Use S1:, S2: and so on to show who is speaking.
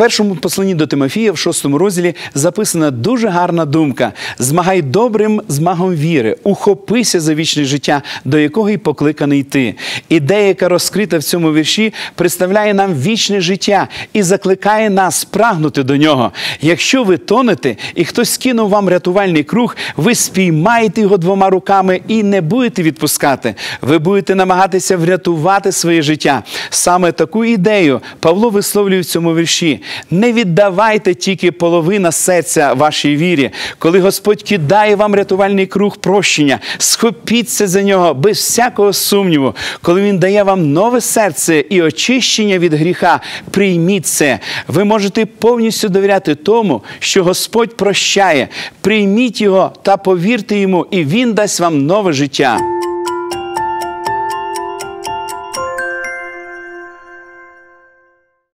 S1: першому посланні до Тимофія, в шостому розділі, записана дуже гарна думка: змагай добрим змагом віри, ухопися за вічне життя, до якого й покликаний ти. Ідея, яка розкрита в цьому вірші, представляє нам вічне життя і закликає нас прагнути до нього. Якщо ви тонете, і хтось скинув вам рятувальний круг, ви спіймаєте його двома руками і не будете відпускати. Ви будете намагатися врятувати своє життя. Саме таку ідею Павло висловлює в цьому вірші. Не віддавайте тільки половина серця вашій вірі. Коли Господь кидає вам рятувальний круг прощення, схопіться за нього без всякого сумніву. Коли Він дає вам нове серце і очищення від гріха, прийміть це. Ви можете повністю довіряти тому, що Господь прощає. Прийміть його та повірте йому, і Він дасть вам нове життя.